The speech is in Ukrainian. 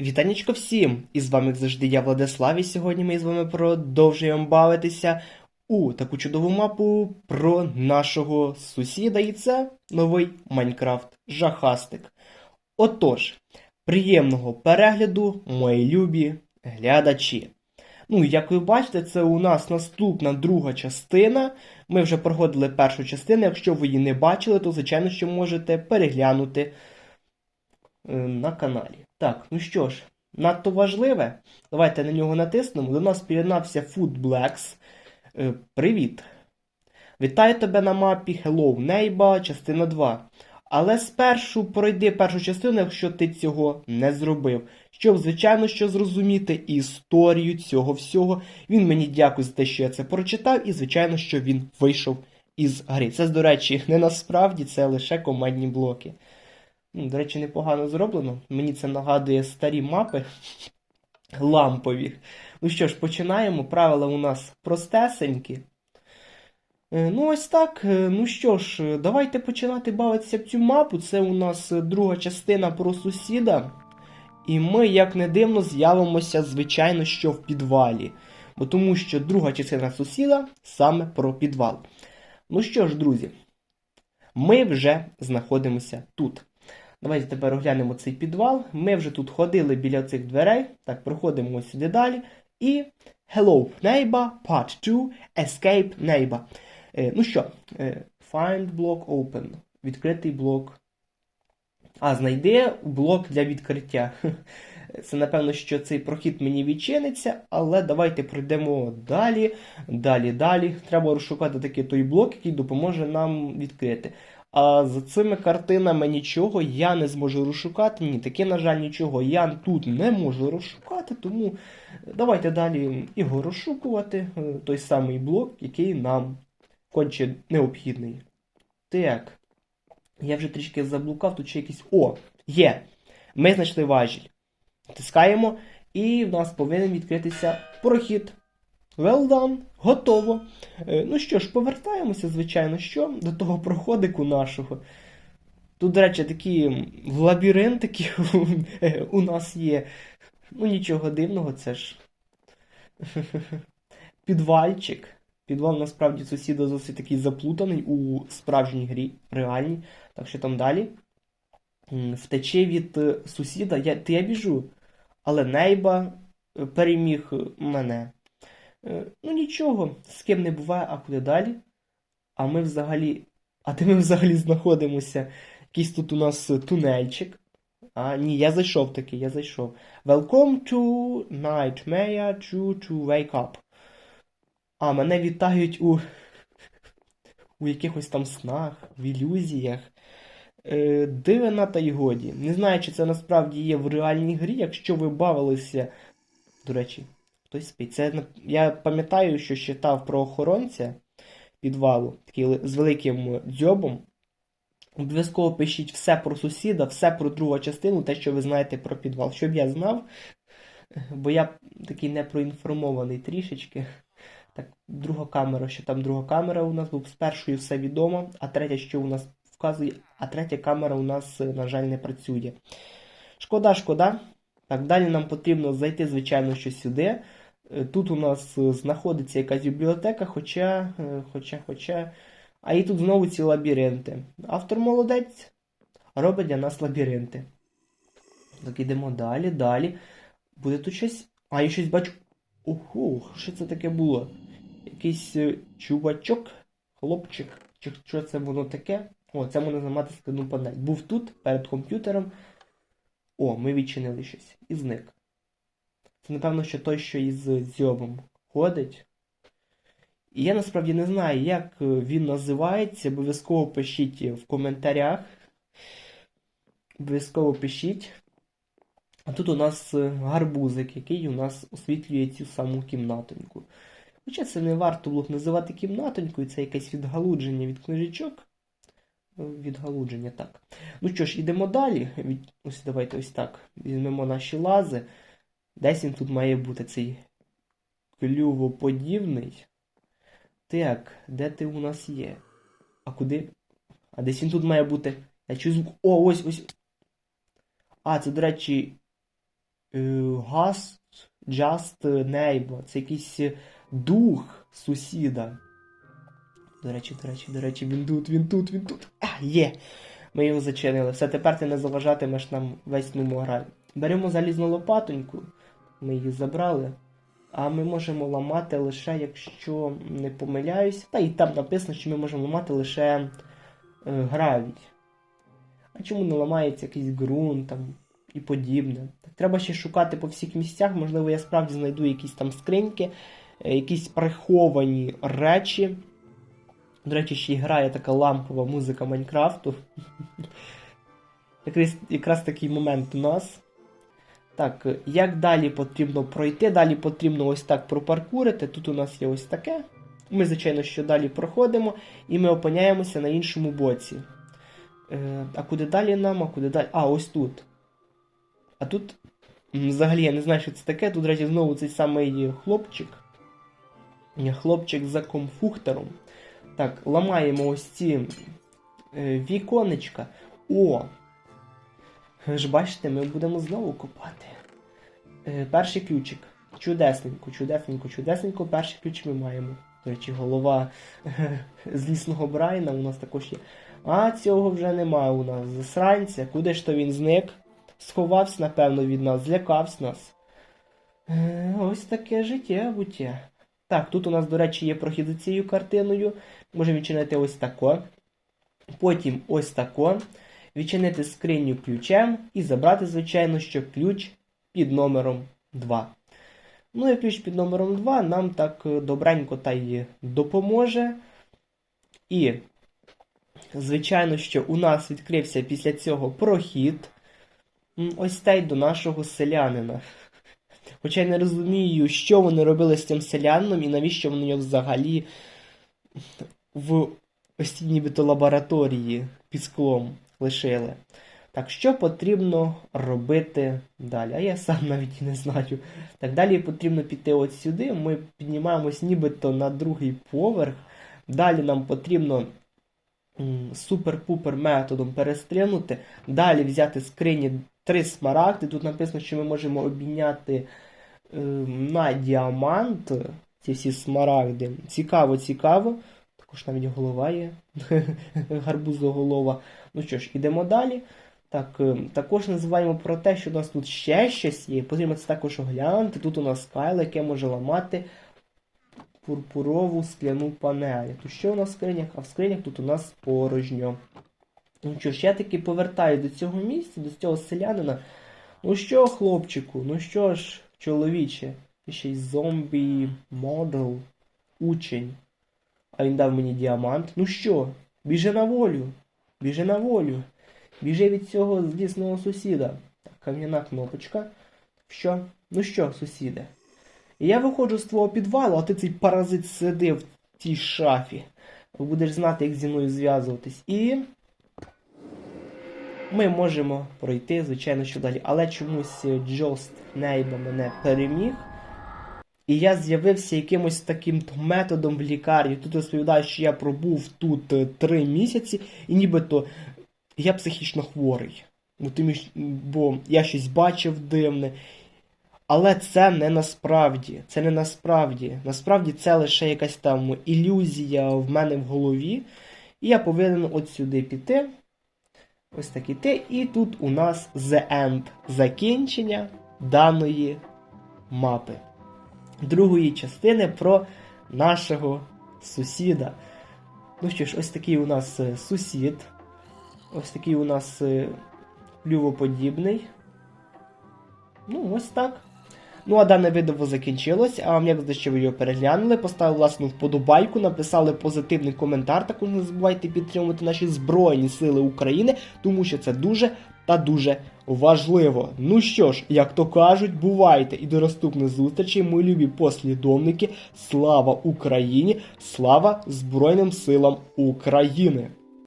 Вітанечко всім! І з вами, як завжди, я Владислав, і сьогодні ми з вами продовжуємо бавитися у таку чудову мапу про нашого сусіда, і це новий Майнкрафт Жахастик. Отож, приємного перегляду, мої любі глядачі. Ну, як ви бачите, це у нас наступна друга частина. Ми вже проходили першу частину. Якщо ви її не бачили, то звичайно, що можете переглянути на каналі. Так, ну що ж, надто важливе. Давайте на нього натиснемо. До нас приєднався Food Blacks. Е, Привіт. Вітаю тебе на мапі Hello Neighbor, частина 2. Але спершу пройди першу частину, якщо ти цього не зробив. Щоб, звичайно, що зрозуміти історію цього всього. Він мені дякує за те, що я це прочитав, і, звичайно, що він вийшов із гри. Це, до речі, не насправді, це лише командні блоки. Ну, До речі, непогано зроблено. Мені це нагадує старі мапи лампові. Ну що ж, починаємо. Правила у нас простесенькі. Е, Ну, ось так. Е, Ну що ж, давайте починати бавитися в цю мапу. Це у нас друга частина про сусіда. І ми, як не дивно, з'явимося, звичайно, що в підвалі. Бо тому що друга частина сусіда саме про підвал. Ну що ж, друзі, ми вже знаходимося тут. Давайте тепер оглянемо цей підвал. Ми вже тут ходили біля цих дверей. Так, проходимо ось сюди далі. І Hello, neighbor, part 2, Escape neighbor. Е, ну що, е, find block open. Відкритий блок. А, знайди блок для відкриття. Це напевно, що цей прохід мені відчиниться, але давайте пройдемо далі, далі, далі. Треба розшукати такий той блок, який допоможе нам відкрити. А за цими картинами нічого я не зможу розшукати. Ні, таке, на жаль, нічого я тут не можу розшукати, тому давайте далі його розшукувати. е, Той самий блок, який нам конче необхідний. Так. Я вже трішки заблукав, тут ще якийсь. О, є! Ми знайшли важіль. Тискаємо, і в нас повинен відкритися прохід. Well done, готово. Е, Ну що ж, повертаємося, звичайно, що до того проходику нашого. Тут, до речі, такі лабіринтики у нас є. Ну, нічого дивного, це ж підвальчик. Підвал насправді сусіда досить такий заплутаний у справжній грі, реальній. Так що там далі. Втече від е, сусіда, я, я біжу. Але Нейба е, переміг е, мене. Е, Ну нічого, з ким не буває, а куди далі? А ми взагалі. А де ми взагалі знаходимося? Якийсь тут у нас тунельчик. А, ні, я зайшов таки, я зайшов. Welcome to Nightmare to, to Wake Up. А, мене вітають у. у якихось там снах, в ілюзіях. Е, дивина та й годі. Не знаю, чи це насправді є в реальній грі, якщо ви бавилися. До речі, хтось спить. Це я пам'ятаю, що читав про охоронця підвалу, такий з великим дзьобом. Обов'язково пишіть все про сусіда, все про другу частину, те, що ви знаєте про підвал. Щоб я знав, бо я такий непроінформований трішечки. Так, друга камера, що там друга камера у нас, бо з першою все відомо, а третя, що у нас вказує, а третя камера у нас, на жаль, не працює. Шкода, шкода. Так, далі нам потрібно зайти, звичайно, що сюди. Е, Тут у нас е, знаходиться якась бібліотека, хоча, е, хоча, хоча. А і тут знову ці лабіринти. Автор молодець робить для нас лабіринти. Так, ідемо далі, далі. Буде тут щось. А, я щось бачу. Ого, що це таке було? Якийсь чувачок, хлопчик, чи що це воно таке? О, це можна зламати складну панель. Був тут, перед комп'ютером. О, ми відчинили щось. І зник. Це, напевно, що той, що із дзьобом ходить. І я насправді не знаю, як е, він називається. Обов'язково пишіть в коментарях. Обов'язково пишіть. А тут у нас е, гарбузик, який у нас освітлює цю саму кімнатоньку. Хоча це не варто було б називати кімнатонькою, це якесь відгалудження від книжечок. Відгалудження, так. Ну що ж, ідемо далі. Ось давайте ось так. Візьмемо наші лази. Десь він тут має бути цей клювоподібний. Так, де ти у нас є? А куди? А десь він тут має бути. Я чую звук. О, ось ось. А, це, до речі, е, Ghost Just Neighbor. Це якийсь дух сусіда. До речі, до речі, до речі, він тут, він тут, він тут. А, є! Ми його зачинили. Все, тепер ти не заважатимеш нам весь номограль. Беремо залізну лопатоньку, ми її забрали. А ми можемо ламати лише, якщо не помиляюсь. Та і там написано, що ми можемо ламати лише е, гравій. А чому не ламається якийсь ґрунт там і подібне? Так, треба ще шукати по всіх місцях. Можливо, я справді знайду якісь там скриньки, е, якісь приховані речі. До речі, ще й грає така лампова музика Майнкрафту. Якраз, такий момент у нас. Так, як далі потрібно пройти? Далі потрібно ось так пропаркурити. Тут у нас є ось таке. Ми, звичайно, що далі проходимо, і ми опиняємося на іншому боці. Е, а куди далі нам? А куди далі? А, ось тут. А тут. Взагалі я не знаю, що це таке. Тут, речі, знову цей самий хлопчик. Хлопчик за комфухтером. Так, ламаємо ось ці е, віконечка. О! Ж бачите, ми будемо знову копати. Е, перший ключик. Чудесненько, чудесненько, чудесненько. Перший ключ ми маємо. До речі, голова злісного Брайна у нас також є. А цього вже немає у нас. Засранця. Куди ж то він зник? Сховався, напевно, від нас, злякався нас. Е, ось таке життя буття. Так, тут у нас, до речі, є прохід за цією картиною. Можемо відчинити ось тако. Потім ось тако. Відчинити скриню ключем і забрати, звичайно, що ключ під номером 2. Ну і ключ під номером 2 нам так е, добренько та й допоможе. І, звичайно, що у нас відкрився після цього прохід. Ось цей до нашого селянина. Хоча я не розумію, що вони робили з цим селянином і навіщо вони його взагалі в ось нібито лабораторії під склом лишили. Так, що потрібно робити далі? А я сам навіть і не знаю. Так, далі потрібно піти от сюди. Ми піднімаємось нібито на другий поверх. Далі нам потрібно супер-пупер методом перестрибнути. Далі взяти скрині три смарагди. Тут написано, що ми можемо обміняти на діамант ці всі смарагди. Цікаво, цікаво. Також навіть голова є. Гарбузоголова. Ну що ж, ідемо далі. Так, е, також називаємо про те, що у нас тут ще щось є. Потрібно це також оглянути. Тут у нас скайло, яке може ламати пурпурову скляну панель. Тут що у нас в скринях? А в скринях тут у нас порожньо. Ну що ж, я таки повертаю до цього місця, до цього селянина. Ну що, хлопчику, ну що ж, чоловіче, ще й зомбі модел, учень. А він дав мені діамант. Ну що, біжи на волю, біжи на волю. Біжи від цього злісного сусіда. Кам'яна кнопочка. Що? Ну що, сусіде? Я виходжу з твого підвалу, а ти цей паразит сиди в цій шафі. Будеш знати, як зі мною зв'язуватись. І. Ми можемо пройти, звичайно, що далі. Але чомусь Джост Нейба мене переміг. І я з'явився якимось таким методом в лікарні. Тут розповідаю, що я пробув тут е, три місяці, і нібито я психічно хворий. Бо я щось бачив дивне. Але це не насправді. Це не насправді. Насправді це лише якась там ілюзія в мене в голові. І я повинен от сюди піти. Ось так те. І тут у нас The End. Закінчення даної мапи. Другої частини про нашого сусіда. Ну що ж, ось такий у нас е, сусід. Ось такий у нас е. Ну, ось так. Ну, а дане відео закінчилось. Як завжди, що ви його переглянули, поставили власну вподобайку, написали позитивний коментар. Також не забувайте підтримувати наші Збройні Сили України, тому що це дуже та дуже важливо. Ну що ж, як то кажуть, бувайте і до наступних зустрічей, мої любі послідовники. Слава Україні! Слава Збройним силам України!